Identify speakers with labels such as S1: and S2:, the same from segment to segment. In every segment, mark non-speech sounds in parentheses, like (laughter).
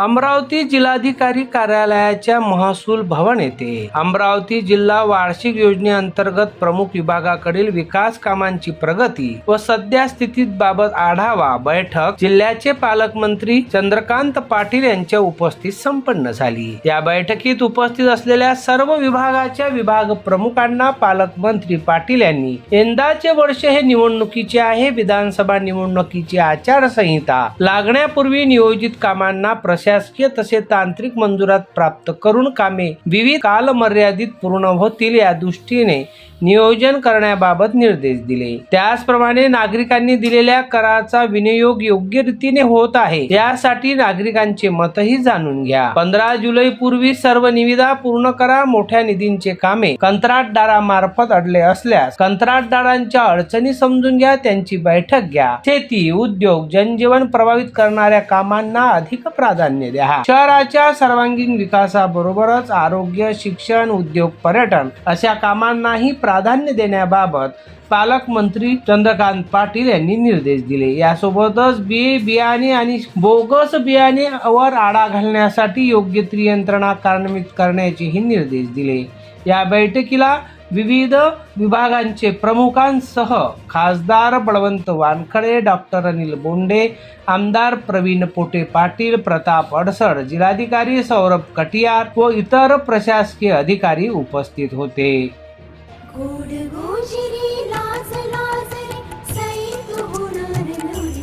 S1: अमरावती जिल्हाधिकारी कार्यालयाच्या महसूल भवन येथे. अमरावती जिल्हा वार्षिक योजनेअंतर्गत प्रमुख विभागाकडील विकास कामांची प्रगती व सध्या स्थितीत बाबत आढावा बैठक जिल्ह्याचे पालकमंत्री चंद्रकांत पाटील यांच्या उपस्थित संपन्न झाली. या बैठकीत उपस्थित असलेल्या सर्व विभागाच्या विभाग प्रमुखांना पालकमंत्री पाटील यांनी यंदाचे वर्ष हे निवडणुकीचे आहे विधानसभा निवडणुकीची आचारसंहिता लागण्यापूर्वी नियोजित कामांना शासकीय तसे तांत्रिक मंजुरात प्राप्त करून कामे विविध कालमर्यादित पूर्ण होतील या दृष्टीने नियोजन करण्याबाबत निर्देश दिले. त्याचप्रमाणे नागरिकांनी दिलेल्या कराचा विनियोग योग्य रीतीने होत आहे. यासाठी नागरिकांचे मतही जाणून घ्या. पंधरा जुलै पूर्वी सर्व निविदा पूर्ण करा मोठ्या निधींचे कामे. कंत्राटदारामार्फत अडले असल्यास कंत्राटदारांच्या अडचणी समजून घ्या त्यांची बैठक घ्या. शेती उद्योग जनजीवन प्रभावित करणाऱ्या कामांना अधिक प्राधान्य द्या. शहराच्या सर्वांगीण विकासाबरोबरच आरोग्य शिक्षण उद्योग पर्यटन अशा कामांनाही प्राधान्य देण्याबाबत पालकमंत्री चंद्रकांत पाटील यांनी निर्देश दिले. यासोबतच बी बियाणे आणि बोगस बियाणे वर आळा घालण्यासाठी योग्य ती यंत्रणा कार्यान्वित करण्याचेही निर्देश दिले. या बैठकीला विविध विभागांचे प्रमुखांसह खासदार बळवंत वानखडे डॉक्टर अनिल बोंडे आमदार प्रवीण पोटे पाटील प्रताप अडसड जिल्हाधिकारी सौरभ कटियार व इतर प्रशासकीय अधिकारी उपस्थित होते.
S2: गोड गोजिरी लाज लाजरी सैत होणार नवरी.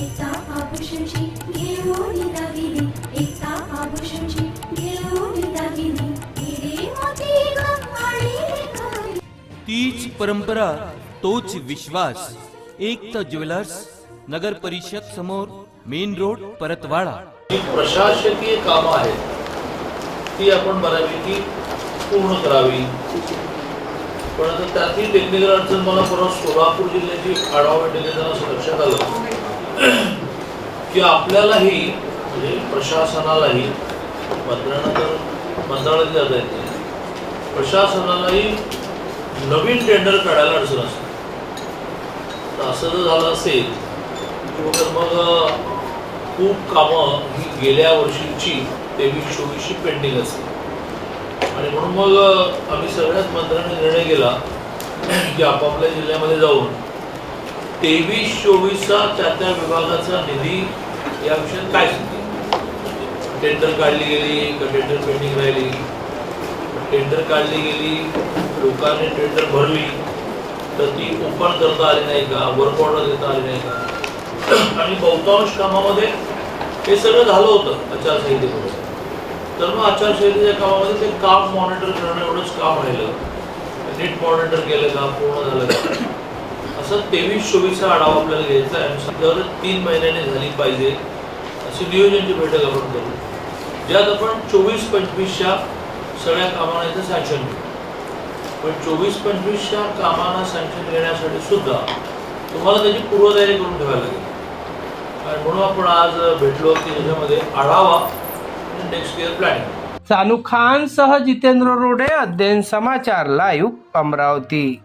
S2: एका आभूषणची घेऊन दागिनी एका आभूषणची घेऊन दागिनी. हिरे मोती ग आणि खरी
S3: तीच परंपरा तोच विश्वास. एकता ज्वेलर्स नगर परिषद समोर मेन रोड परतवाडा.
S4: जी प्रशासकीय कामं आहेत. ती आपण बऱ्यापैकी पूर्ण करावी. पण आता त्यातली टेक्निकल अडचण मला परत सोलापूर जिल्ह्याची आढावा बैठक असं लक्षात आलं. की आपल्यालाही म्हणजे प्रशासनालाही मंत्र्यांना तर मंत्रालयात जाता येत नाही. प्रशासनालाही नवीन टेंडर काढायला अडचण असते. तर असं जर झालं असेल तर मग खूप कामं ही गेल्या वर्षीची तेवीस चोवीसची पेंडिंग असते आणि म्हणून मग आम्ही सगळ्याच मंत्र्यांनी निर्णय केला (clears throat) की आपापल्या जिल्ह्यामध्ये जाऊन तेवीस चोवीसचा त्या त्या विभागाचा निधी या विषयात काय स्थिती टेंडर म्हणजे काढली गेली का टेंडर पेंडिंग राहिली? टेंडर काढली गेली लोकांनी टेंडर भरली तर ती ओपन करता आली नाही का? वर्क ऑर्डर देता आली नाही का? (clears throat) आणि बहुतांश कामामध्ये हे सगळं झालं होतं आचारसंहितेमध्ये तर मग आचारसंहितेच्या कामामध्ये ते काम मॉनिटर करणं एवढंच काम राहिलं. नीट मॉनिटर केलं का पूर्ण झालं का? असं तेवीस चोवीसचा आढावा आपल्याला घ्यायचा आहे. दर तीन महिन्याने झाली पाहिजे. अशी नियोजनची बैठक आपण करू. ज्यात आपण चोवीस पंचवीसच्या सगळ्या कामांना इथं सँक्शन घेऊ पण चोवीस पंचवीसच्या कामांना सँक्शन घेण्यासाठी सुद्धा तुम्हाला त्याची पूर्वतयारी करून ठेवायला लागेल. आणि म्हणून आपण आज भेटलो की त्याच्यामध्ये आढावा next year planning
S1: Sanu Khan सह जितेंद्र रोडे अध्ययन समाचार लाईव्ह अमरावती.